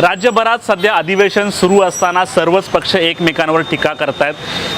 राज्यभरात सध्या अधिवेशन सुरू असताना सर्वच पक्ष एकमेकांवर टीका करतायत.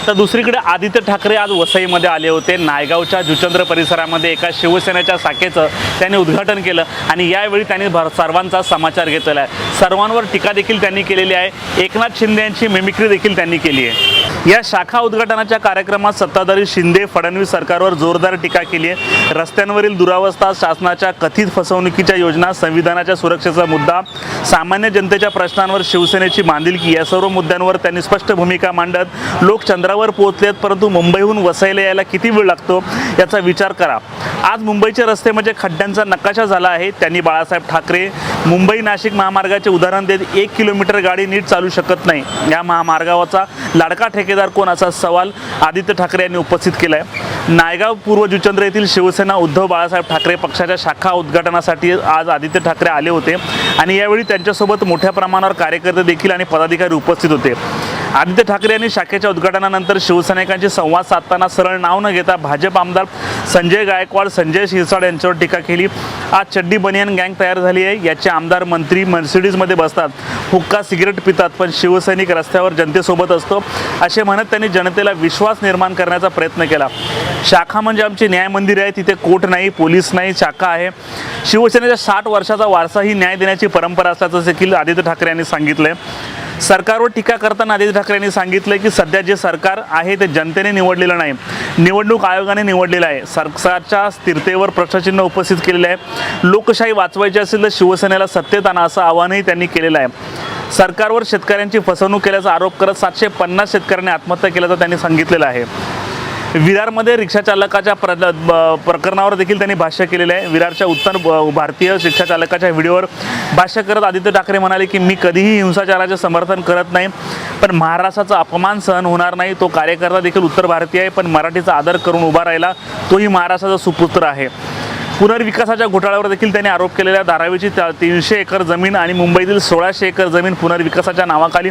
तर दुसरीकडे आदित्य ठाकरे आज वसईमध्ये आले होते. नायगावच्या जुचंद्र परिसरामध्ये एका शिवसेनेच्या शाखेचं त्यांनी उद्घाटन केलं आणि यावेळी त्यांनी भर सर्वांचा समाचार घेतलेला आहे. सर्वांवर टीका देखील त्यांनी केलेली आहे. एकनाथ शिंदे यांची मिमिक्री देखील त्यांनी केली आहे. या शाखा उद्घाटनाच्या कार्यक्रमात सत्ताधारी शिंदे फडणवीस सरकारवर जोरदार टीका केली आहे. रस्त्यांवरील दुरावस्था शासनाच्या कथित फसवणुकीच्या योजना संविधानाच्या सुरक्षेचा मुद्दा सामान्य जन जनतेच्या प्रश्नांवर शिवसेनेची बांधिलकी या सर्व मुद्द्यांवर त्यांनी स्पष्ट भूमिका मांडत लोक चंद्रावर पोहोचलेत परंतु मुंबईहून वसईला यायला किती वेळ लागतो याचा विचार करा. आज मुंबईचे रस्ते म्हणजे खड्ड्यांचा नकाशा झाला आहे. त्यांनी बाळासाहेब ठाकरे मुंबई नाशिक महामार्गाचे उदाहरण देत एक किलोमीटर गाडी नीट चालू शकत नाही. या महामार्गावरचा लाडका ठेकेदार कोण असा सवाल आदित्य ठाकरे यांनी उपस्थित केला आहे नायगाव पूर्व जुचंद्र येथील शिवसेना उद्धव बाळासाहेब ठाकरे पक्षाच्या शाखा उद्घाटनासाठी आज आदित्य ठाकरे आले होते. आणि यावेळी त्यांच्यासोबत मोठ्या प्रमाणावर कार्यकर्ते देखील आणि पदाधिकारी उपस्थित होते. आदित्य ठाकरे यांनी शाखेच्या उद्घाटनानंतर शिवसैनिकांशी संवाद साधताना सरळ नाव न घेता भाजप आमदार संजय गायकवाड संजय शिरसाड यांच्यावर टीका केली. आज चड्डी बनियन गँग तयार झाली आहे. याचे आमदार मंत्री मर्सिडीजमध्ये बसतात. हुक्का सिगरेट पितात पण शिवसैनिक रस्त्यावर जनतेसोबत असतो. असे म्हणत त्यांनी जनतेला विश्वास निर्माण करण्याचा प्रयत्न केला. शाखा म्हणजे आमची न्याय मंदिर आहे. तिथे कोर्ट नाही पोलीस नाही शाखा आहे. शिवसेनेच्या साठ वर्षाचा वारसा ही न्याय देण्याची परंपरा असल्याचं देखील आदित्य ठाकरे यांनी सांगितलं सरकारवर टीका करताना आदित्य ठाकरे यांनी सांगितलं की सध्या जे सरकार आहे ते जनतेने निवडलेलं नाही. निवडणूक आयोगाने निवडलेलं आहे. सरकारच्या स्थिरतेवर प्रश्नचिन्ह उपस्थित केलेलं आहे. लोकशाही वाचवायची असेल तर शिवसेनेला सत्तेत आणा असं आवाहनही त्यांनी केलेलं आहे. सरकारवर शेतकऱ्यांची फसवणूक केल्याचा आरोप करत सातशे पन्नास शेतकऱ्यांनी आत्महत्या केल्याचं त्यांनी सांगितलेलं आहे. विरारमध्ये रिक्षा चालकाच्या प्र प्रकरणावर देखील त्यांनी भाष्य केलेलं आहे. विरारच्या उत्तर ब- भारतीय रिक्षा चालकाच्या व्हिडिओवर भाष्य करत आदित्य ठाकरे म्हणाले की मी कधीही हिंसाचाराचे समर्थन करत नाही पण महाराष्ट्राचा अपमान सहन होणार नाही. तो कार्यकर्ता देखील उत्तर भारतीय आहे पण मराठीचा आदर करून उभा राहिला. तोही महाराष्ट्राचा सुपुत्र आहे. पुनर्विकासाच्या घोटाळ्यावर देखील त्यांनी आरोप केलेल्या धारावीची तीनशे एकर जमीन आणि मुंबईतील सोळाशे एकर जमीन पुनर्विकासाच्या नावाखाली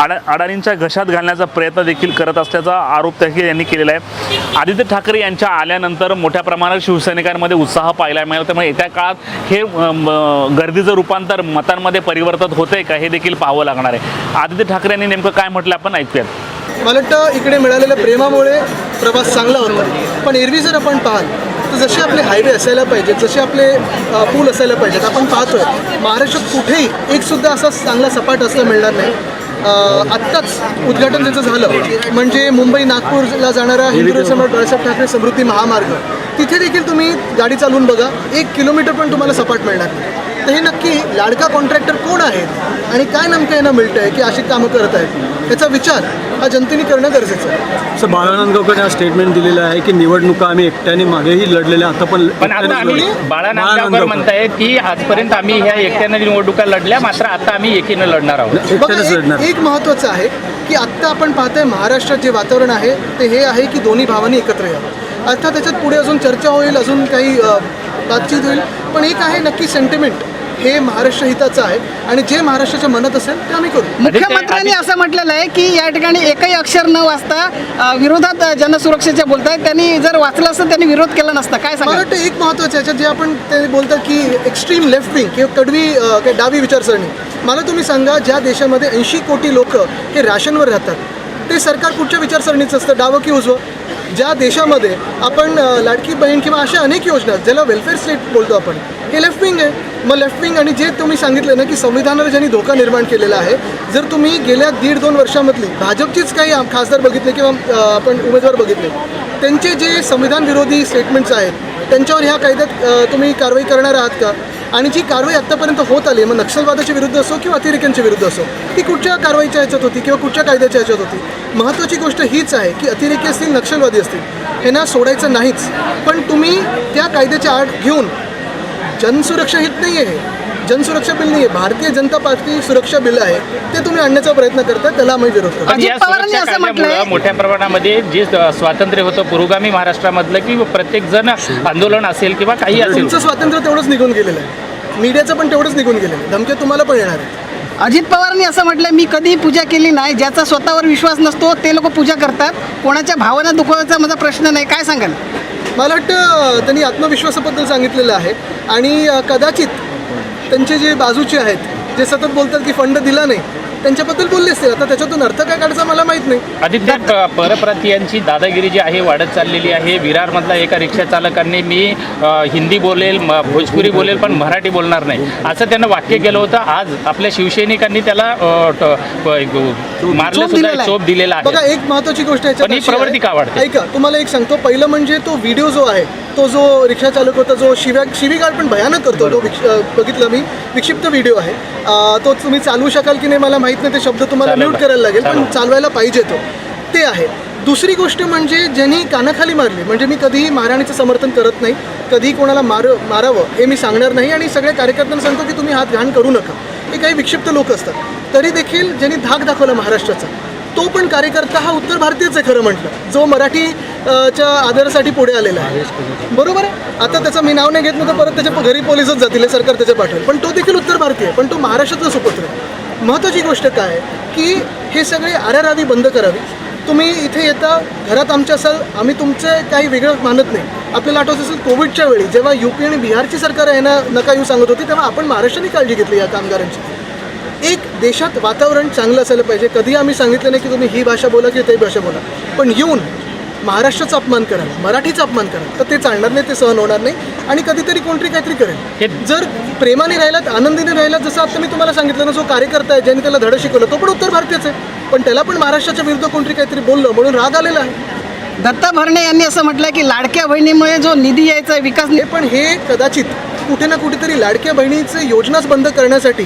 अडा अडाणींच्या घशात घालण्याचा प्रयत्न देखील करत असल्याचा आरोप देखील यांनी केलेला आहे. आदित्य ठाकरे यांच्या आल्यानंतर मोठ्या प्रमाणात शिवसैनिकांमध्ये उत्साह पाहायला मिळाला. त्यामुळे येत्या काळात हे गर्दीचं रूपांतर मतांमध्ये परिवर्तन होतंय का हे देखील पाहावं लागणार आहे. आदित्य ठाकरे यांनी नेमकं काय म्हटलं आपण ऐकूयात. मला वाटतं इकडे मिळालेल्या प्रेमामुळे प्रवास चांगला होतो. पण एरवी जर आपण पाहाल तर जसे आपले हायवे असायला पाहिजेत जसे आपले पूल असायला पाहिजेत आपण पाहतोय. महाराष्ट्रात कुठेही एक सुद्धा असा चांगला सपाट असला मिळणार नाही. आत्ताच उद्घाटन त्याचं झालं. म्हणजे मुंबई नागपूरला जाणारा हिंदू सम्राट बाळासाहेब ठाकरे समृद्धी महामार्ग. तिथे देखील तुम्ही गाडी चालवून बघा एक किलोमीटर पण तुम्हाला सपाट मिळणार नाही. तर हे नक्की लाडका कॉन्ट्रॅक्टर कोण आहेत आणि काय नेमकं यांना मिळतं आहे की अशी कामं करत आहेत? याचा विचार हा जनतेने करणं गरजेचं आहे. असं बाळानंद गावकर हा स्टेटमेंट दिलेलं आहे की निवडणुका आम्ही एकट्याने मागेही लढलेल्या आता पण पण आता आम्ही बाळानंद नांदगावकर गावकर. म्हणतायत की आजपर्यंत आम्ही ह्या एकट्यानं निवडणुका लढल्या मात्र आता आम्ही एकीनं लढणार आहोत. बघा एकट्यानेच लढणार. एक- महत्त्वाचं आहे की आत्ता आपण पाहतोय महाराष्ट्रात जे वातावरण आहे ते हे आहे की दोन्ही भावांनी एकत्र यावं. अर्थात त्याच्यात पुढे अजून चर्चा होईल अजून काही बातचीत होईल. पण एक आहे नक्की सेंटिमेंट हे महाराष्ट्र हिताचं आहे आणि जे महाराष्ट्राच्या मनात असेल ते आम्ही करू. मुख्यमंत्र्यांनी असं म्हटलेलं आहे की या ठिकाणी एकही अक्षर न वाचता विरोधात अ, जनसुरक्षेच्या बोलतायत. त्यांनी जर वाचलं असतं त्यांनी विरोध केला नसता. काय मला सांगा वाटतं एक महत्त्वाचं याच्यात जे आपण ते बोलतात की एक्स्ट्रीम लेफ्ट विंग किंवा कडवी डावी विचारसरणी. मला तुम्ही सांगा ज्या देशामध्ये ऐंशी कोटी लोक हे राशनवर राहतात ते सरकार कुठच्या विचारसरणीचं असतं? डावं की उजवं? ज्या देशामध्ये आपण लाडकी बहीण किंवा अशा अनेक योजना ज्याला वेलफेअर स्टेट बोलतो आपण हे लेफ्ट विंग आहे. मग लेफ्ट विंग आणि जे तुम्ही सांगितलं ना की संविधानाला ज्यांनी धोका निर्माण केलेला आहे जर तुम्ही गेल्या दीड दोन वर्षामधली भाजपचीच काही खासदार बघितले किंवा आपण उमेदवार बघितले त्यांचे जे संविधान विरोधी स्टेटमेंट्स आहेत त्यांच्यावर ह्या कायद्यात तुम्ही कारवाई करणार आहात का? आणि जी कारवाई आत्तापर्यंत होत आली मग नक्षलवादाच्या विरुद्ध असो किंवा अतिरेक्यांच्या विरुद्ध असो ती कुठच्या कारवाईच्या ह्याच्यात होती किंवा कुठच्या कायद्याच्या ह्याच्यात होती? महत्त्वाची गोष्ट हीच आहे की अतिरेकी असतील नक्षलवादी असतील ह्यांना सोडायचं नाहीच. पण तुम्ही त्या कायद्याच्या आड घेऊन जनसुरक्षा हित नाही आहे जनसुरक्षा बिल नाही आहे भारतीय जनता पार्टी सुरक्षा बिल आहे. ते तुम्ही आणण्याचा प्रयत्न करता त्याला आम्ही विरोध करतो पण या अजित पवारांनी सुरक्षा असं कायद्यामुळं म्हटलंय- मोठ्या प्रमाणामध्ये जे स्वातंत्र्य होतं पुरोगामी महाराष्ट्रामधलं की प्रत्येक जण आंदोलन असेल किंवा काही असेल. तुमचं स्वातंत्र्य तेवढंच निघून गेलेलं आहे. मीडियाचं पण तेवढंच निघून गेलेलं आहे. धमक्या तुम्हाला पण येणार आहेत. अजित पवारांनी असं म्हटलं मी कधीही पूजा केली नाही. ज्याचा स्वतःवर विश्वास नसतो ते लोक पूजा करतात. कोणाच्या भावना दुखवायचा माझा प्रश्न नाही. काय सांगाल? मला वाटतं त्यांनी आत्मविश्वासाबद्दल सांगितलेलं आहे. आणि अ, कदाचित त्यांचे जे बाजूचे आहेत जे सतत बोलतात की फंड दिला नाही त्यांच्याबद्दल बोलले असतील. आता त्याच्यातून अर्थ काय काढायचा मला माहीत नाही. आदित्य प- परप्रांतीयांची दादागिरी जी आहे वाढत चाललेली आहे. विरारमधला एका रिक्षा चालकांनी मी हिंदी बोलेल भोजपुरी बोलेल पण मराठी बोलणार नाही. असं त्यानं वाक्य केलं होतं. आज आपल्या शिवसैनिकांनी त्याला मारलं चोप सुद्धा दिलेला आहे. चोप दिलेला बघा आहे एक महत्वाची गोष्ट ही अशी प्रवृत्ती आहे- का वाढते? ऐका तुम्हाला एक सांगतो. पहिलं म्हणजे तो व्हिडिओ जो आहे तो जो रिक्षा चालक होता जो शिव्या शिवीगाळ पण भयानक करतो तो बघितलं मी. विक्षिप्त व्हिडिओ आहे. तो तुम्ही चालवू शकाल की नाही मला माहीत नाही ते शब्द तुम्हाला. म्यूट करायला लागेल पण. चालवायला पाहिजे तो. ते आहे. दुसरी गोष्ट म्हणजे ज्यांनी कानाखाली मारली म्हणजे मी कधीही महाराणीचं समर्थन करत नाही कधीही कोणाला मार मारावं हे मी सांगणार नाही आणि सगळ्या कार्यकर्त्यांना सांगतो की तुम्ही हात घाण करू नका. हे काही विक्षिप्त लोक असतात. तरी देखील ज्यांनी धाक दाखवला महाराष्ट्राचा तो पण कार्यकर्ता हा उत्तर भारतीयच आहे खरं म्हटलं. जो मराठी च्या आदरासाठी पुढे आलेला आहे. बरोबर आहे? आता त्याचं मी नाव नाही घेत नाही तर परत त्याच्या घरी पोलिसच जातील हे सरकार त्याच्या पाठवेल पण तो देखील उत्तर भारतीय पण तो महाराष्ट्राचा सुपुत्र आहे. महत्त्वाची गोष्ट काय की हे सगळे आरारावी बंद करावी. तुम्ही इथे येता घरात आमच्या असाल आम्ही तुमचं काही वेगळं मानत नाही. आपल्याला आठवत असेल कोविडच्या वेळी जेव्हा युपी आणि बिहारची सरकार आहे ना नका येऊ सांगत होती तेव्हा आपण महाराष्ट्राने काळजी घेतली या कामगारांची. एक देशात वातावरण चांगलं असायला पाहिजे. कधी आम्ही सांगितलं नाही की तुम्ही ही भाषा बोला की ती भाषा बोला. पण येऊन महाराष्ट्राचा अपमान कराल मराठीचा अपमान कराल तर ते चालणार नाही ते सहन होणार नाही. आणि कधीतरी कोणतरी काहीतरी करेल. हे जर प्रेमाने राहिलात आनंदीने राहिलात जसं आता मी तुम्हाला सांगितलं ना जो कार्यकर्ता आहे ज्यांनी त्याला धडं शिकवलं तो पण उत्तर भारतीयच आहे. पण त्याला पण महाराष्ट्राच्या विरुद्ध कोणतरी काहीतरी बोललं म्हणून राग आलेला आहे. दत्ता भरणे यांनी असं म्हटलं की लाडक्या बहिणीमुळे जो निधी यायचा आहे, विकास हे पण हे कदाचित कुठे ना कुठेतरी लाडक्या बहिणीचे योजनाच बंद करण्यासाठी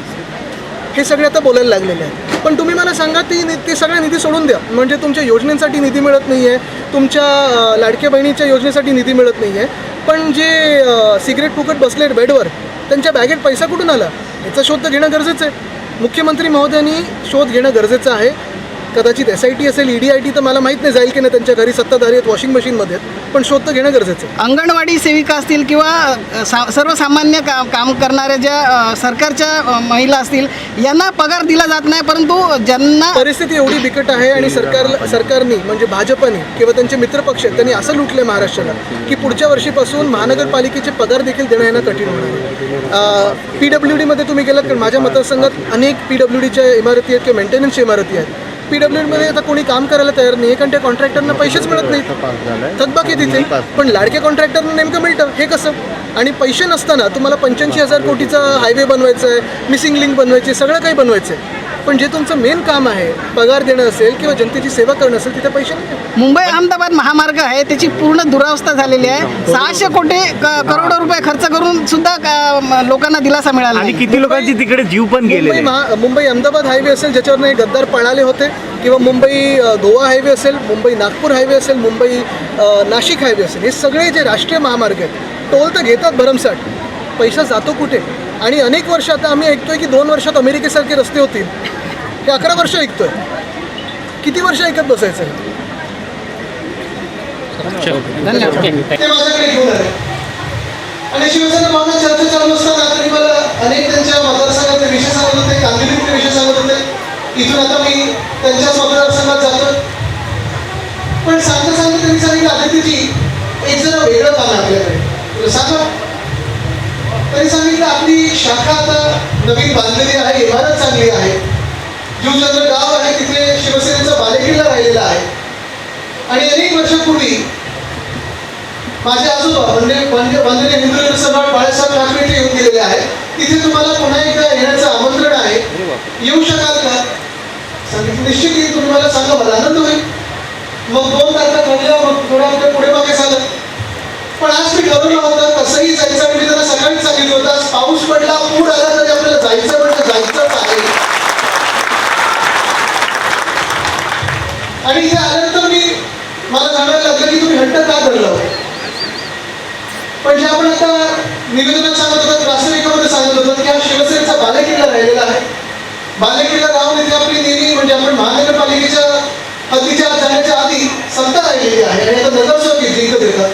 हे सगळे आता बोलायला लागलेले आहे पण तुम्ही मला सांगा ती नि- ते सगळा निधी सोडून द्या. म्हणजे तुमच्या योजनेसाठी निधी मिळत नाही आहे तुमच्या लाडक्या बहिणीच्या योजनेसाठी निधी मिळत नाही आहे पण जे सिगरेट फुकट बसलेत बेडवर त्यांच्या बॅगेत पैसा कुठून आला? याचा शोध तर घेणं गरजेचं आहे. मुख्यमंत्री महोदयांनी शोध घेणं गरजेचं आहे. कदाचित एस आय टी असेल ई डी आय टी तर मला माहीत नाही जाईल की नाही. त्यांच्या घरी सत्ताधारी आहेत वॉशिंग मशीनमध्ये आहेत. पण शोध तर घेणं गरजेचं आहे. अंगणवाडी सेविका असतील किंवा सा- सर्वसामान्य का काम करणाऱ्या ज्या सरकारच्या महिला असतील यांना पगार दिला जात नाही परंतु ज्यांना परिस्थिती एवढी बिकट आहे आणि सरकार सरकारनी म्हणजे भाजपने किंवा त्यांचे मित्रपक्ष आहेत, त्यांनी असं लुटलं महाराष्ट्राला की पुढच्या वर्षीपासून महानगरपालिकेचे पगार देखील देणं यांना कठीण होणार आहे. पी डब्ल्यू डीमध्ये तुम्ही गेलात कारण माझ्या मतदारसंघात अनेक पी डब्ल्यू डीच्या इमारती आहेत किंवा मेंटेनन्सच्या इमारती आहेत. पी डब्ल्यू डीमध्ये आता कोणी काम करायला तयार नाही कारण त्या कॉन्ट्रॅक्टरना पैसेच मिळत नाहीत. थकबाकी तिथे. पण लाडक्या कॉन्ट्रॅक्टरना नेमकं मिळतं हे कसं? आणि पैसे नसताना तुम्हाला पंच्याऐंशी हजार कोटीचा हायवे बनवायचा आहे मिसिंग लिंक बनवायची सगळं काही बनवायचं आहे पण जे तुमचं मेन काम आहे पगार देणं असेल किंवा जनतेची सेवा करणं असेल तिथे पैसे नाही. मुंबई अहमदाबाद महामार्ग आहे त्याची पूर्ण दुरावस्था झालेली आहे. सहाशे कोटी क- करोडो रुपये खर्च करून सुद्धा क- म- लोकांना दिलासा मिळाला आणि नाही. किती लोकांची तिकडे जीव पण मुंबई गेलेले महा मुंबई अहमदाबाद हायवे असेल ज्याच्यावर हे गद्दार पळाले होते किंवा मुंबई अ, गोवा हायवे असेल मुंबई नागपूर हायवे असेल मुंबई अ, नाशिक हायवे असेल हे सगळे जे राष्ट्रीय महामार्ग आहेत टोल तर घेतात भरमसाठ पैसा जातो कुठे? आणि अनेक वर्ष आता आम्ही ऐकतोय की दोन वर्षात अमेरिकेसारखे रस्ते होतील. हे अकरा वर्ष ऐकतोय. किती वर्ष ऐकत बसायचं? हे? धन्यवाद ते माझ्याकडे घेऊन आले. आणि शिवसेना भावना चर्चा चालू असताना तरी मला अनेक त्यांच्या मतदारसंघातले विषय सांगत होते कांदिवलीतले विषय सांगत होते इथून आता मी त्यांच्याच मतदारसंघात जातो पण सांगता सांगता त्यांनी सांगितलं आदित्यजी एक जरा वेगळं आहे आपल्याकडे. सांगा त्यांनी सांगितलं आपली शाखा आता नवीन बांधलेली आहे इमारत चांगली आहे. जीवचंद्र गाव आहे तिथे शिवसेनेचा बालेकिल्ला राहिलेला आहे. आणि अनेक वर्षापूर्वी माझे आजोबा म्हणजे म्हणजे वंदनीय हिंदू सभा बाळासाहेब ठाकरे इथे येऊन गेलेले आहेत. तिथे तुम्हाला पुन्हा एकदा येण्याचं आमंत्रण आहे. येऊ शकाल का? सांगितलं निश्चित येईल तुम्ही मला सांगा मला आनंद होईल. मग दोन तारखा ठरल्या मग थोडा पुढे मागे झालं पण आज मी ठरवलं होतं. आणि सांगितलं होतं. आज पाऊस पडला पूर आला तरी आपल्याला जायचं म्हणजे जायचंच आहे. आणि हे आल्यानंतर मी मला जाणायला लागलं की तुम्ही हट्ट का धरलं हो? पण जे आपण आता निवेदनात सांगत होतात प्रास्ताविकामध्ये सांगत होतात की हा शिवसेनेचा बालेकिल्ला राहिलेला आहे. बालेकिल्ला राहून इथे आपली नेहमी म्हणजे आपण महानगरपालिकेच्या हद्दीच्या आत जाण्याच्या आधी सत्ता राहिलेली आहे. आणि आता नगरसेवक इथे इथं देतात.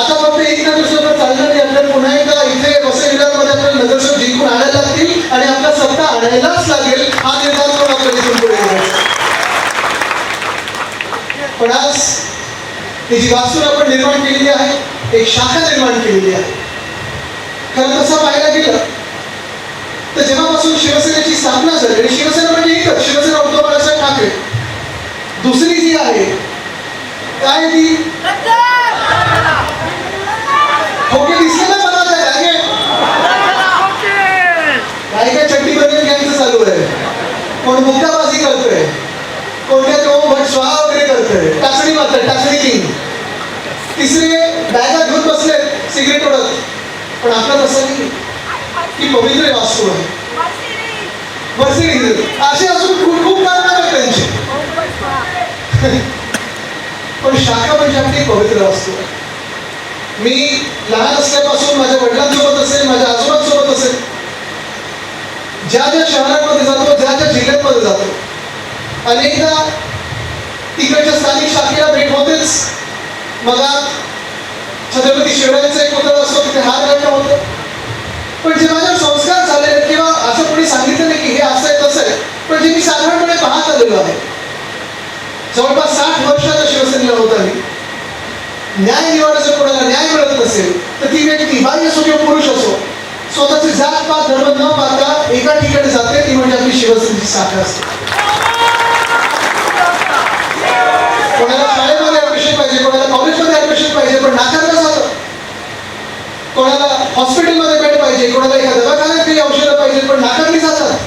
आता फक्त एक ना दुसरं चाललं नाही. आपल्याला पुन्हा एकदा इथे वसई विरारमध्ये आपल्याला नगरसेवक जिंकून आणायला लागतील आणि आपला सत्ता आणायलाच लागेल. हा निर्धार करून आपल्याला इथून पुढे पण आज ही जी वास्तू आपण निर्माण केलेली आहे एक शाखा निर्माण केलेली आहे. खरं तसं पाहायला गेलं तर जेव्हापासून शिवसेनेची स्थापना झाली आणि शिवसेना म्हणजे एकच शिवसेना उद्धव बाळासाहेब ठाकरे. दुसरी जी आहे काय ती खोके दिसले ना मला त्या जागे काय काय चट्टी बनियन गँगचं चालू आहे कोण मुक्काबाजी करतोय. कोणत्या ओम तो भट स्वाहा वगैरे करतोय. टाचणी मात्र टाचणी किंग तिसरे बॅगा घेऊन बसले सिगरेट ओढत. पण आपलं तसं नाही की पवित्र वास्तू आहे. असे असून खूप खूप कारण आहेत त्यांचे. पण शाखा म्हणजे आपली पवित्र वास्तू आहे. मी लहान असल्यापासून माझ्या वडिलांसोबत असेल माझ्या आजोबांसोबत असेल ज्या ज्या शहरांमध्ये जातो ज्या ज्या जिल्ह्यांमध्ये जातो. अनेकदा तिकडच्या स्थानिक शाखेला भेट होतेच. मला छत्रपती शिवरायांचा एक पुतळा असतो तिथे हात घालणं होतं. पण जे माझ्यावर संस्कार झाले किंवा असं कोणी सांगितलं नाही की हे असं आहे तसं आहे पण जे मी साधारणपणे पाहत आलेलो आहे. जवळपास साठ वर्षाचा शिवसेनेला होता मी. न्याय जर कोणाला न्याय मिळत नसेल तर ती व्यक्ती बाई असो किंवा पुरुष असो स्वतःची जात पात धर्म न पाहता एका ठिकाणी जाते ती म्हणजे आपली शिवसेनेची शाखा असते. कोणाला शाळेमध्ये ऍडमिशन पाहिजे कोणाला कॉलेजमध्ये ऍडमिशन पाहिजे पण नाकारलं जातं. कोणाला हॉस्पिटलमध्ये बेड पाहिजे कोणाला एका दवाखान्यात काही औषधं पाहिजे पण नाकारली जातात.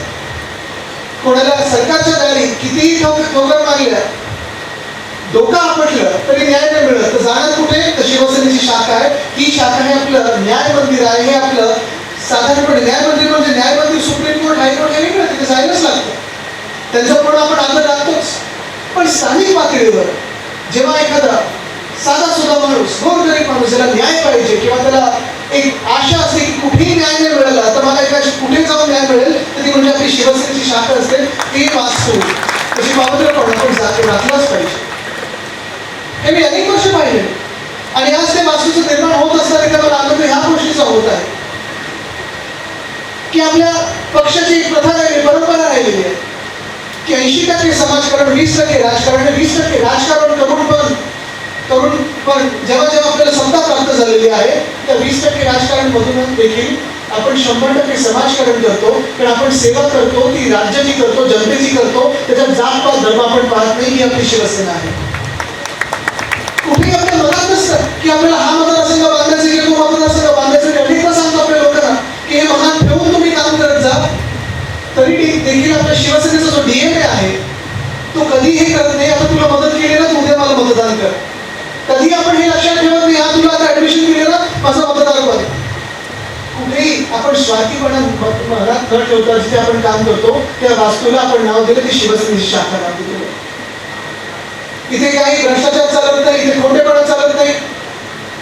कोणाला सरकारच्या दारी कितीही ठोक- ठोकर मारल्या डोकं आपटलं तरी न्याय नाही मिळत. तर जाणार कुठे? तर शिवसेनेची शाखा आहे. ही शाखा हे आपलं न्याय मंदिर आहे हे आपलं साधारणपणे न्यायमंत्री म्हणजे न्यायमंत्री सुप्रीम कोर्ट हायकोर्ट हे वेगळं तिथे जायलाच लागतं. त्यांचं पण आपण आदर राखतोच. पण स्थानिक पातळीवर जेव्हा एखादा साधा सुद्धा माणूस गोरगरीब माणूस ज्याला न्याय पाहिजे किंवा त्याला एक आशा असते की कुठेही न्याय नाही मिळाला तर मला एका कुठे जाऊन न्याय मिळेल तर ती म्हणजे आपली शिवसेनेची शाखा असते. ती वाचतो तशी पावित्रपण आपण जाते राखलाच पाहिजे. हे मी अनेक वर्ष पाहिले. आणि आज ते वास्तूचं निर्माण होत असताना मला आनंद ह्या गोष्टीचा होत आहे. की आपल्या पक्षाची एक प्रथा राहिली परंपरा राहिलेली आहे. की ऐंशी टक्के समाजकारण वीस टक्के राजकारण वीस टक्के राजकारण करून पण करून पण जेव्हा जेव्हा आपल्याला सत्ता प्राप्त झालेली आहे त्या वीस टक्के राजकारण मधून देखील आपण शंभर टक्के समाजकारण करतो पण आपण सेवा करतो ती राज्याची करतो जनतेची करतो त्याच्यात जात पात धर्म आपण पाहत नाही ही आपली शिवसेना आहे. कुठेही आपल्या मनात नसतं की आपल्याला हा मतदारसंघ बांधायचा किंवा तो मतदारसंघ बांधायचा आणि अनेकदा सांगतो आपल्या लोकांना की हे मनात ठेवून तुम्ही काम करत जा. तरी देखील आपल्या शिवसेनेचा जो डीएनए आहे तो कधी हे करत नाही. आता तुला मदत केली ना तू उद्या मला मतदान कर. कधी आपण हे लक्षात ठेवत नाही हा तुला आता ऍडमिशन दिले ना माझा मतदार बन कुठेही आपण स्वार्थीपणा म- मनात न ठेवता जिथे आपण काम करतो त्या वास्तूला आपण नाव दिलं की शिवसेनेची शाखा नाव दिलं. इथे काही भ्रष्टाचार चालत नाही इथे खोटेपणा चालत नाही.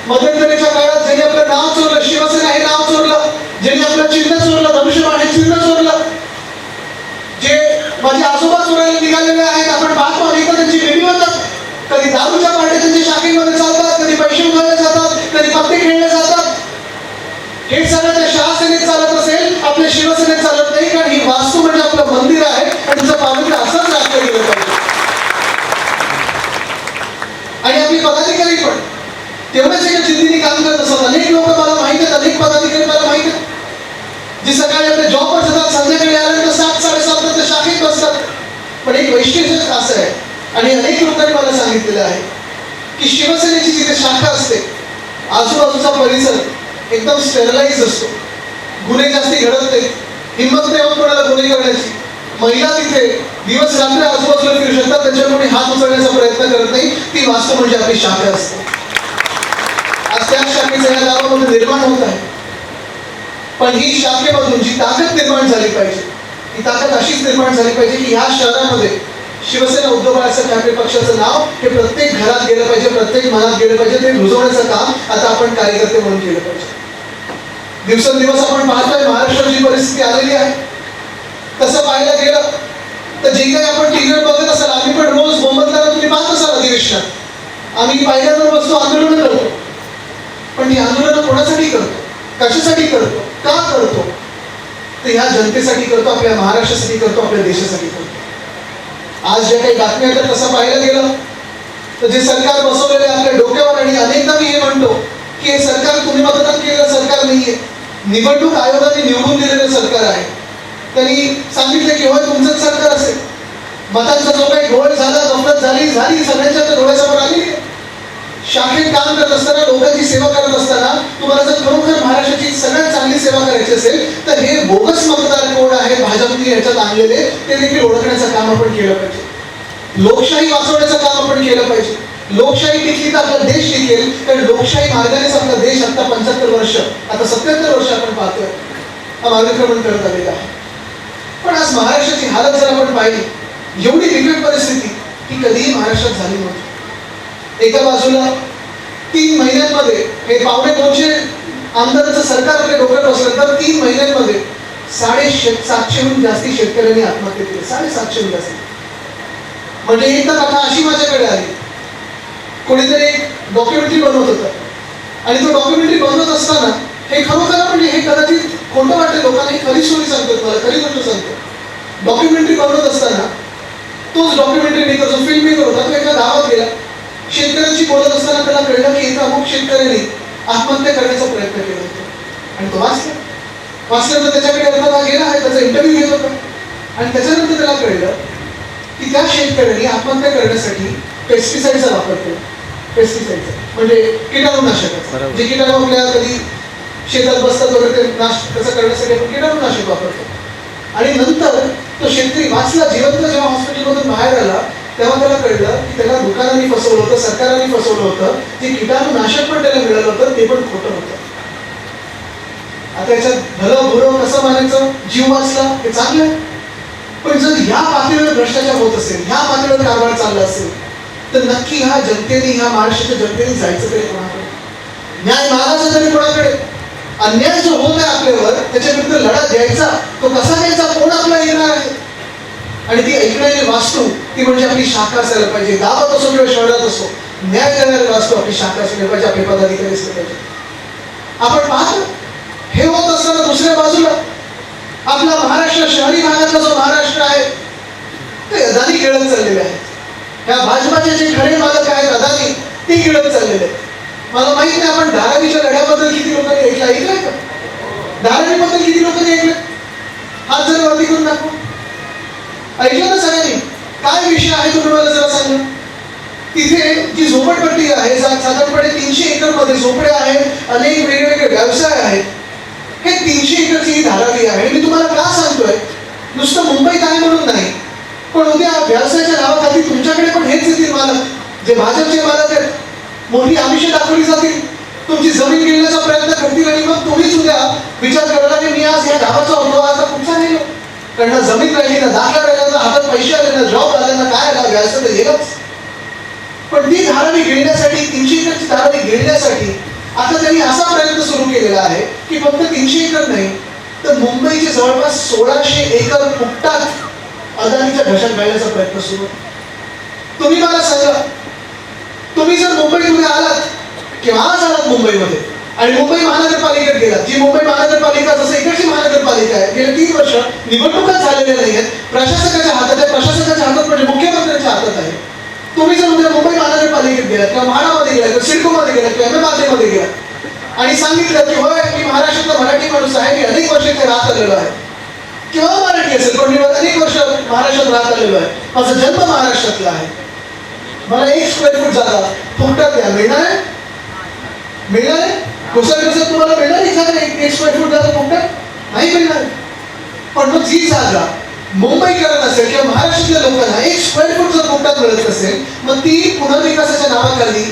मध्यंतरीच्या काळात ज्यांनी आपलं नाव चोरलं शिवसेना हे नाव चोरलं. ज्यांनी आपलं चिन्ह चोरलं धनुष्यबाण चिन्ह चोरलं जे माझे आजोबा चोरायला निघालेले आहेत आपण पाहतो अनेकदा त्यांची वेगळी होतात. कधी दारूच्या पार्ट्या त्यांच्या शाखेमध्ये चालतात कधी पैसे उधळले जातात कधी पत्ते खेळले जातात. हे सगळं त्या शिवसेनेत चालत असेल आपल्या शिवसेनेत चालत नाही कारण ही वास्तू म्हणजे आपलं मंदिर आहे आणि तिचं पावित्र्य असंच राखलं गेलं पाहिजे. आणि आपली पदाधिकारी पण. तेवढ्याच एका जिद्दीने काम करत असतात. अनेक लोक मला माहीत आहेत अनेक पदाधिकारी मला माहीत आहेत. जी सकाळी आपल्या जॉबवर जातात संध्याकाळी आल्यानंतर सात साडेसात नंतर शाखेत बसतात. पण एक वैशिष्ट्य असं आहे आणि अनेक लोकांनी मला सांगितलेलं आहे की शिवसेनेची जिथे शाखा असते आजूबाजूचा परिसर एकदम स्टेरलाइज असतो. गुन्हे जास्ती घडत नाहीत. हिंमत नाही होत कोणाला गुन्हे करण्याची. महिला तिथे दिवस रात्र आजूबाजूला फिरू शकतात त्यांच्याकडे हात उचलण्याचा प्रयत्न करत नाही. ती वास्तव म्हणजे आपली शाखा असते. आज त्या शाखेचं या गावामध्ये निर्माण होत आहे. पण ही शाखेमधून जी ताकद निर्माण झाली पाहिजे ही ताकद अशीच निर्माण झाली पाहिजे की ह्या शहरामध्ये शिवसेना उद्धव बाळासाहेब ठाकरे पक्षाचं नाव हे प्रत्येक घरात गेलं पाहिजे प्रत्येक मनात गेलं पाहिजे ते रुजवण्याचं काम आता आपण कार्यकर्ते म्हणून केलं पाहिजे. दिवसेंदिवस आपण पाहतोय महाराष्ट्राची परिस्थिती आलेली आहे तसं पाहायला गेलं तर जे काही आपण टीव्हीवर बघत असाल आम्ही पण रोज मोहम्मदला तुम्ही पाहत असाल अधिवेशनात. आम्ही पाहिल्यावर बसतो आंदोलन करतो पण ही आंदोलन कोणासाठी करतो? कशासाठी करतो? का करतो? तर ह्या जनतेसाठी करतो आपल्या महाराष्ट्रासाठी करतो आपल्या देशासाठी करतो. आज ज्या काही बातम्या येतात तसं पाहायला गेलं तर जे सरकार बसवलेले आहे आपल्या डोक्यावर आणि अनेकदा मी हे म्हणतो की हे सरकार तुम्ही मतदान केलेलं सरकार नाहीये. निवडणूक आयोगाने निवडून दिलेलं सरकार आहे. त्यांनी सांगितलं की होय तुमचंच सरकार असेल. मतांचा जो काही घोळ झाला गफलत झाली झाली सगळ्यांच्या तर डोळ्यासमोर आली आहे. शाखेत काम करत असताना लोकांची सेवा करत असताना तुम्हाला जर खरोखर महाराष्ट्राची सगळ्यात चांगली सेवा करायची असेल तर हे बोगस मतदार कोण आहे भाजपने याच्यात आणलेले ते देखील ओळखण्याचं काम आपण केलं पाहिजे. लोकशाही वाचवण्याचं काम आपण केलं पाहिजे. लोकशाही टिकली तर आपला देश टिकेल कारण लोकशाही मार्गानेच आपला देश आता पंच्याहत्तर वर्ष आता सत्याहत्तर वर्ष आपण पाहतोय. हा मार्गक्रमण करत आलेला आहे. पण आज महाराष्ट्राची हालत जर आपण पाहिली एवढी बिकट परिस्थिती ही कधीही महाराष्ट्रात झाली नव्हती. एका बाजूला तीन महिन्यांमध्ये हे पावणे दोनशे आमदारांचं सरकार आपल्या डोक्यात बसलं तर तीन महिन्यांमध्ये साडे शेत सातशेहून जास्ती शेतकऱ्यांनी आत्महत्या केली. साडेसातशेहून जास्ती. म्हणजे एक तर कथा अशी माझ्याकडे आली. कोणीतरी एक डॉक्युमेंटरी बनवत होतं. आणि तो डॉक्युमेंटरी बनवत असताना हे खरोखर म्हणजे हे कदाचित खोटं वाटतं लोकांना ही खरी स्टोरी सांगतो मला खरी गोष्ट सांगतो डॉक्युमेंटरी बनवत असताना तोच डॉक्युमेंटरी मेकर जो फिल्म मेकर होता. तो एका गावात गेला. शेतकऱ्यांशी बोलत असताना त्याला कळलं की एका अमुक शेतकऱ्याने आत्महत्या करण्याचा प्रयत्न केला होता. आणि तो वाचला. वाचल्यानंतर त्याच्याकडे अर्थात हा गेला आहे त्याचा इंटरव्ह्यू घेत होता. आणि त्याच्यानंतर त्याला कळलं की त्या शेतकऱ्यांनी आत्महत्या करण्यासाठी पेस्टिसाईडचा वापर केला. पेस्टिसाईडचा म्हणजे कीटाणूनाशकाचा जे किटाणू आपल्या कधी शेतात बसतात वगैरे ते नाश त्याचा करण्यासाठी आपण कीटाणूनाशक वापरतो. आणि नंतर तो शेतकरी वाचला जिवंत जेव्हा हॉस्पिटलमधून बाहेर आला तेव्हा त्याला कळलं की त्याला दुकानाने फसवलं होतं सरकारांनी फसवलं होतं. जे कीटाणूनाशक पण त्याला मिळालं होतं ते पण खोटं होतं. आता याच्यात भलं भुरं कसं मानायचं? जीव वाचला हे चांगलं आहे. पण जर ह्या पातळीवर भ्रष्टाचार होत असेल ह्या पातळीवर कारभार चालला असेल तर नक्की ह्या जनतेने ह्या महाराष्ट्राच्या जनतेने जायचं तरी कोणाकडे? न्याय मागायचा तरी कोणाकडे अन्याय जो होत आहे आपल्यावर त्याच्या विरुद्ध लढा द्यायचा तो कसा द्यायचा? कोण आपला येणार आहे? आणि ती ऐकणारी वास्तू ती म्हणजे आपली शाखा असायला पाहिजे. गावात असो किंवा शहरात असो न्याय देणारी वास्तू आपली शाखा असली पाहिजे आपले पदाधिकारी असले पाहिजे. आपण पाहतो हे होत असताना दुसऱ्या बाजूला आपला महाराष्ट्र शहरी भागातला जो महाराष्ट्र आहे ते अदानी खेळत चाललेले आहेत. ह्या भाजपाचे जे खरे मालक आहेत अदानी ते खेळत चाललेले आहेत. मला माहीत नाही आपण धारावीच्या लढ्याबद्दल किती लोकांनी ऐकलं ऐकलंय का? धारावीबद्दल किती लोकांनी ऐकलं हात जर वरती करून दाखवू. ऐकलं ना सगळ्यांनी? काय विषय आहे तुम्ही मला जरा सांगा. तिथे जी झोपडपट्टी आहे साधारणपणे तीनशे एकरमध्ये झोपड्या आहेत अनेक वेगवेगळे व्यवसाय आहेत. हे तीनशे एकरची ही धारावी आहे. मी तुम्हाला का सांगतोय? नुसतं मुंबई काय म्हणून नाही पण उद्या व्यवसायाच्या नावाखाली तुमच्याकडे पण हेच येतील मालक. जे भाजपचे मालक आहेत. मोठी आमिष दाखवली जातील. तुमची जमीन घेण्याचा प्रयत्न करतील आणि मग तुम्हीच उद्या विचार करणार की मी आज या गावाचा होतो आता कुठचा नाही कारण जमीन राहिली ना दाखला आता हातात पैसे आले ना जॉब आले ना काय आला व्याज तर येणंच पण ती धारावी गिळण्यासाठी तीनशे एकरची धारावी गिळण्यासाठी आता त्यांनी असा प्रयत्न सुरू केलेला आहे की फक्त तीनशे एकर नाही तर मुंबईचे जवळपास सोळाशे एकर फुकटात अदानीच्या घशात घालण्याचा प्रयत्न सुरू. तुम्ही मला सांगा तुम्ही जर मुंबईमध्ये आलात किंवा आज आलात मुंबईमध्ये? आणि मुंबई महानगरपालिकेत गेलात जी मुंबई महानगरपालिका जसं इकडची महानगरपालिका आहे गेले तीन वर्ष निवडणुका झालेल्या नाही आहेत प्रशासकाच्या हातात आहे प्रशासकाच्या हातात म्हणजे मुख्यमंत्र्यांच्या हातात आहे. तुम्ही जर उद्या मुंबई महानगरपालिकेत गेला किंवा म्हाडामध्ये गेलात किंवा सिडकोमध्ये गेलात किंवा एम गेला मध्ये आणि सांगितलं की होय मी महाराष्ट्रातला मराठी माणूस आहे मी अनेक वर्ष इथे राहत आलेलो आहे. किंवा मराठी असेल पण मी अनेक वर्ष महाराष्ट्रात राहत आलेलो आहे. माझा जन्म महाराष्ट्रातला आहे. मला एक स्क्वेअर फूट जागा फुकटात द्या. मिळणार आहे? मिळणार आहे? दुसऱ्या दिवसात तुम्हाला मिळणार आहे झालं एक एक फूट जागा फुकटात नाही मिळणार. पण मग जी जागा मुंबईकरण असेल किंवा महाराष्ट्रातल्या लोकांना एक स्क्वेअर फूट जर फुकटात मिळत असेल मग ती पुनर्विकासाच्या नावाखाली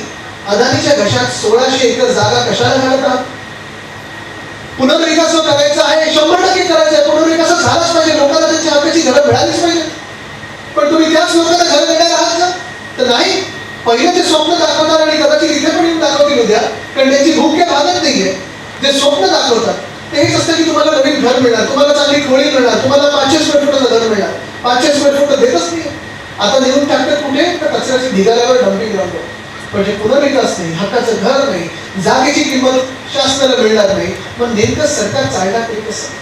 अदानीच्या घशात सोळाशे एकर जागा कशाला घालत पुनर्विकास करायचा आहे शंभर टक्के करायचा आहे. पुनर्विकास झालाच पाहिजे. लोकांना त्यांच्या हक्काची घरं मिळालीच पाहिजे. पण तुम्ही त्याच लोकांना घरं देणार आहात का? तर नाही. पहिलं ते स्वप्न दाखवणार आणि कदाचित इथे पण येऊन दाखवतील उद्या कारण त्यांची भूक काय भागत नाहीये जे स्वप्न दाखवतात ते हेच असतं की तुम्हाला नवीन घर मिळणार तुम्हाला चांगली खोळी मिळणार तुम्हाला पाचशे स्क्वेअर फुटाचं घर मिळणार. पाचशे स्क्वेअर फुट देतच नाही आता नेऊन टाकतात कुठे? तर कचऱ्याची ढिगाऱ्यावर डम्पिंग ग्राउंड पण जे पुनर्विकास नाही हक्काचं घर नाही जागेची किंमत शासनाला मिळणार नाही पण नेमकं सरकार चालणार ते कसं?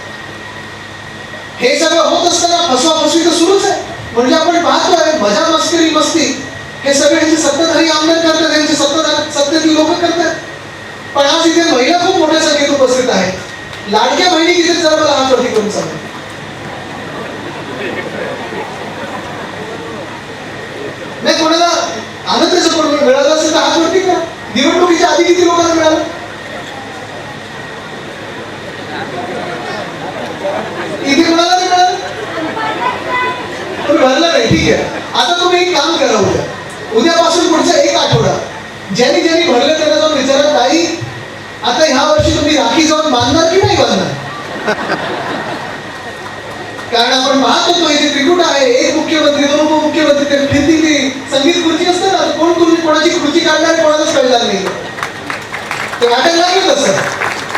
हे सगळं होत असताना फसवाफसवी तर सुरूच आहे. म्हणजे आपण पाहतोय मजा मस्करी मस्ती. हे सगळे जे सत्ताधारी आमदार करतात यांचे सत्ताधार सत्तेतील लोक करतात. पण आज इथे महिला खूप मोठ्या संख्येत उपस्थित आहेत. लाडक्या बहिणी इथे जर मला हात वरती नाही कोणाला आनंद सपोर्ट मिळालं? असेल तर हात वरती का निवडणुकीच्या आधी किती लोकांना मिळालं? इथे कोणाला नाही मिळालं? भरलं नाही ठीक आहे. आता तुम्ही एक काम करा उद्या. उद्यापासून पुढचा एक आठवडा. ज्यांनी ज्यांनी भरलं त्यांना जाऊन विचारा ताई आता ह्या वर्षी तुम्ही राखी जाऊन बांधणार की नाही बांधणार? कारण आपण पाहतो होतो इथे त्रिकुट आहे एक मुख्यमंत्री दोन उपमुख्यमंत्री ते फिरती ती संगीत खुर्ची असते ना कोण कोण कोणाची खुर्ची काढणार कोणालाच कळणार नाही. ते वाटायला लागलं तसं.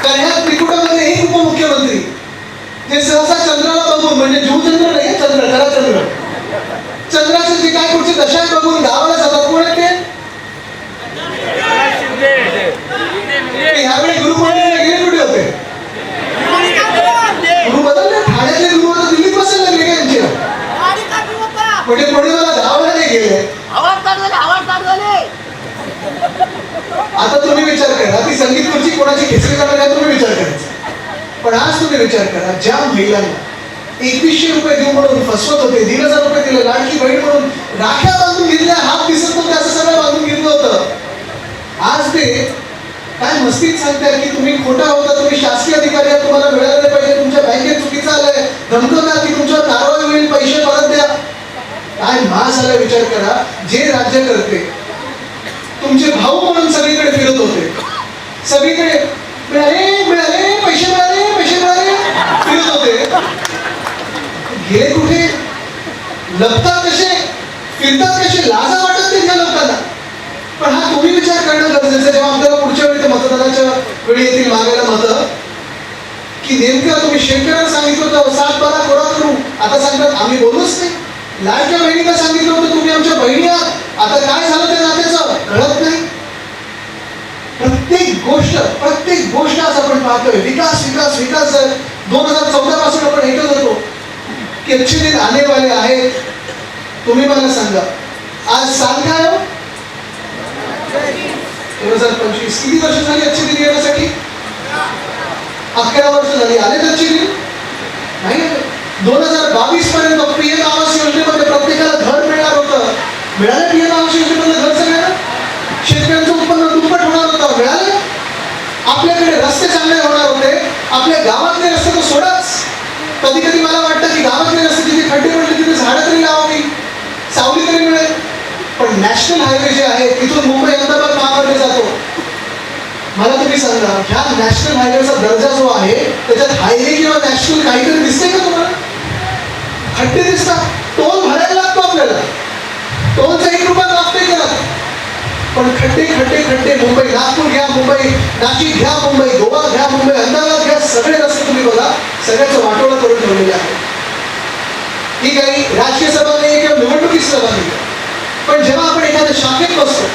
कारण ह्या त्रिकुटामध्ये एक उपमुख्यमंत्री जे सहसा चंद्राला बघून म्हणजे जीवचंद्र नाही चंद्र खरा चंद्र चंद्राचं जे काय पुढची दशा आहे बघून गावाला जातात कोण आहेत ते ह्यावेळी गुरु पौर्णिमेला गेले कुठे होते? गुरु बदलले? ठाण्यातले गुरु आता दिल्लीत बसायला लागले का यांचे? म्हणजे पौर्णिमेला गावाला नाही गेले. आता तुम्ही विचार करा. ती संगीत खुर्ची कोणाची खेचली जाणार आहे तुम्ही विचार करायचा पण आज तुम्ही विचार करा ज्या महिलांना एकवीसशे रुपये देऊ म्हणून फसवत होते दीड हजार रुपये दिले लाडकी बहीण म्हणून राख्या बांधून घेतल्या हात दिसत नव्हते असं सगळं बांधून घेतलं होतं. आज ते काय मस्तीत सांगताय की तुम्ही खोटा होता तुम्ही शासकीय अधिकारी आहात तुम्हाला मिळालं नाही पाहिजे तुमच्या बँकेत चुकीचं आलंय धमकवणार की तुमच्यावर कारवाई होईल पैसे परत द्या. काय मास विचार करा जे राज्य करते. तुमचे भाऊ म्हणून सगळीकडे फिरत होते. सगळीकडे मिळाले मिळाले पैसे मिळाले पैसे मिळाले फिरत होते. हे कुठे? लपता कसे? फिरतात कशी लाजा वाटत त्या लोकांना. पण हा तुम्ही विचार करणं गरजेचं आहे. जेव्हा आपल्याला पुढच्या वेळी मतदानाच्या वेळी येतील मागायला मतं. की नेमकं तुम्ही शेतकऱ्यांना सांगितलं होतं सात बारा गोळा करू. आता सांगतात आम्ही बोलूच नाही. लाडक्या बहिणीला सांगितलं होतं तुम्ही आमच्या बहिणी आहात. आता काय झालं त्या नात्याचं? कळत नाही. प्रत्येक गोष्ट प्रत्येक गोष्ट आज आपण पाहतोय. विकास विकास विकास दोन हजार चौदा पासून आपण ऐकत होतो की अच्छे दिन आले वाले आहेत. तुम्ही मला सांगा. आज साल काय हो? दोन हजार पंचवीस. किती वर्ष झाली अच्छी दिली येण्यासाठी अकरा वर्ष झाली. आले अच्छी दिली? नाही. दोन हजार बावीस पर्यंत पीएम आवास योजनेमध्ये प्रत्येकाला घर मिळणार होतं. मिळालं पीएम आवास योजनेमध्ये घर सगळ्यांना? शेतकऱ्यांचं उत्पन्न दुप्पट होणार होतं. मिळालं? आपल्याकडे रस्ते चांगले होणार होते. आपल्या गावातले रस्ते तर सोडाच. कधी कधी मला वाटतं की गावातले रस्ते तिथे खड्डे पडले तिथे झाडं तरी लावावी. सावली तरी मिळेल. पण नॅशनल हायवे जे आहे तिथून मुंबई अहमदाबाद महामार्ग जातो. मला तुम्ही सांगा ह्या नॅशनल हायवेचा दर्जा जो आहे त्याच्यात हायवे किंवा नॅशनल काहीतरी दिसते का तुम्हाला? खड्डे दिसतात. टोल भरायला लागतो आपल्याला. टोलचा एक रुपया लागतोय त्याला. पण खड्डे खड्डे खड्डे मुंबई नागपूर घ्या मुंबई नाशिक घ्या मुंबई गोवा घ्या मुंबई अहमदाबाद घ्या सगळे रस्ते तुम्ही बघा सगळ्याचं वाटोळं करून ठेवलेले आहे ही काही राजकीय सभा नाही किंवा निवडणुकीची सभा नाही पण जेव्हा आपण एखाद्या शाखेत बसतो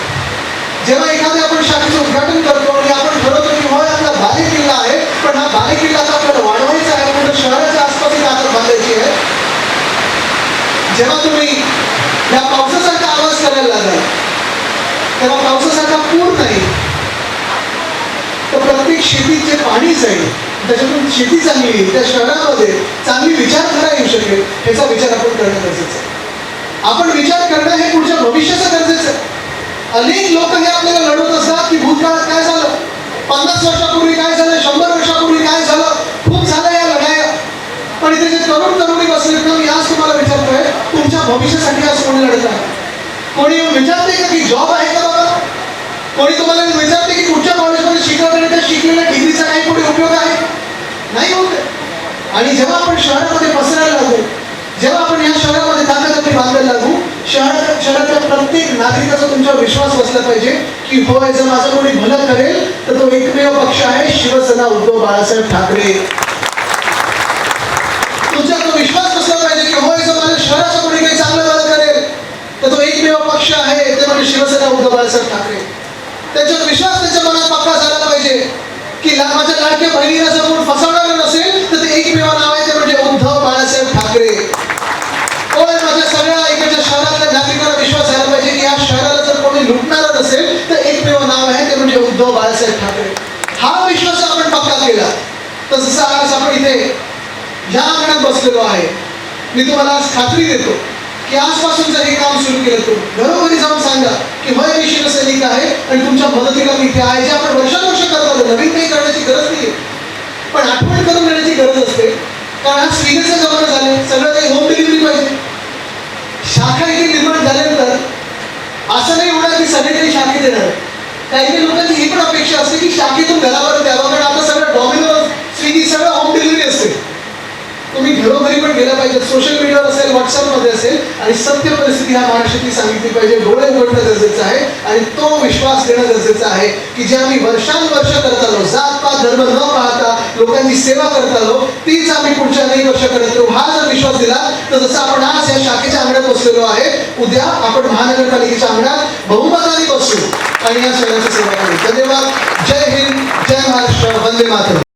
जेव्हा एखाद्या आपण शाखेचं उद्घाटन करतो आणि आपण ठरवतो की होय आपला बाले किल्ला आहे पण हा बाले किल्ला आता आपल्याला वाढवायचा आहे म्हणजे शहराच्या आसपास ही ताकद बांधायची आहे. जेव्हा तुम्ही या पावसासारखा आवाज करायला लागला तेव्हा पावसासारखा पूर नाही. तर प्रत्येक शेतीत जे पाणी जाईल त्याच्यातून शेती चांगली येईल त्या शहरामध्ये चांगली विचारधारा येऊ शकेल ह्याचा विचार आपण करणं गरजेचं आहे आपण विचार करणं हे पुढच्या भविष्याचं गरजेचं आहे. अनेक लोक हे आपल्याला लढवत असतात की भूतकाळात काय झालं? पन्नास वर्षापूर्वी काय झालं? शंभर वर्षापूर्वी काय झालं? खूप झालं या लढाया. पण इथे जे तरुण तरुणी बसलेत ना मी आज तुम्हाला विचारतोय तुमच्या भविष्यासाठी आज कोणी लढत आहे? कोणी विचारते का की जॉब आहे का बाबा? कोणी तुम्हाला विचारते की कुठच्या कॉलेजमध्ये शिकवलं त्या शिकलेल्या डिग्रीचा काही कुठे उपयोग आहे? नाही होत. आणि जेव्हा आपण शहरामध्ये पसरायला लागतो जेव्हा आपण या शहरामध्ये ताकद बांधायला लागू शहरात शहरातल्या प्रत्येक नागरिकाचा तुमच्यावर विश्वास बसला पाहिजे की होय जर माझं कोणी भलं करेल तर तो एकमेव पक्ष आहे शिवसेना उद्धव बाळासाहेब ठाकरे. तुमचा तो विश्वास बसला पाहिजे की होय जर माझ्या शहराचं कोणी काही चांगलं भलं करेल तर तो एकमेव पक्ष आहे ते म्हणजे शिवसेना उद्धव बाळासाहेब ठाकरे. त्याच्यावर विश्वास त्याच्या मनात पक्का झाला पाहिजे की माझ्या लाडक्या बहिणीला जर कोण फसवणार नसेल तर ते एकमेव नाव आहे ते म्हणजे उद्धव बाळासाहेब ठाकरे होय माझ्या सगळ्या इकडच्या शहरातल्या विश्वास झाला पाहिजे की या शहराला जर कोणी लुटणारच असेल तर एकमेव नाव आहे ते म्हणजे उद्धव बाळासाहेब ठाकरे. हा विश्वास आपण पक्का केला. तर जसं आज आपण इथे ह्या अंगणात बसलेलो आहे. मी तुम्हाला आज खात्री देतो की आजपासून जर हे काम सुरू केलं तर घरोघरी जाऊन सांगा की होय मी शिवसैनिक आहे आणि तुमच्या मदतीला मी इथे आहे. जे आपण वर्षानुवर्ष करत आलो नवीन काही करण्याची गरज नाही पण आठवण करून देण्याची गरज असते. कारण हा स्विगीचे जमाना झाले सगळं काही होम डिलिव्हरी पाहिजे. शाखा इथे निर्माण झाल्यानंतर असं नाही होणार की सगळीकडे शाखेत येणार. काही काही लोकांची ही पण अपेक्षा असते की शाखेतून घरावर द्यावं कारण आता सगळं डॉमिनोज स्विगी सगळं होम डिलिव्हरी असते तुम्ही घरोघरी पण गेला पाहिजे. सोशल मीडियावर असेल व्हॉट्सअपमध्ये असेल आणि सत्य परिस्थिती ह्या महाराष्ट्राची सांगितली पाहिजे. डोळे उघडणं गरजेचं आहे आणि तो विश्वास देणं गरजेचं आहे की जे आम्ही वर्षानुवर्ष करत आलो जात पात धर्म न पाहता लोकांची सेवा करत आलो तीच आम्ही पुढच्या अनेक वर्ष करत राहू हा जर विश्वास दिला तर जसं आपण आज या शाखेच्या अंगणात बसलेलो आहे उद्या आपण महानगरपालिकेच्या अंगणात बहुमताने बसू. आणि या सगळ्यांची सेवा करू धन्यवाद. जय हिंद जय महाराष्ट्र वंदे मातरम.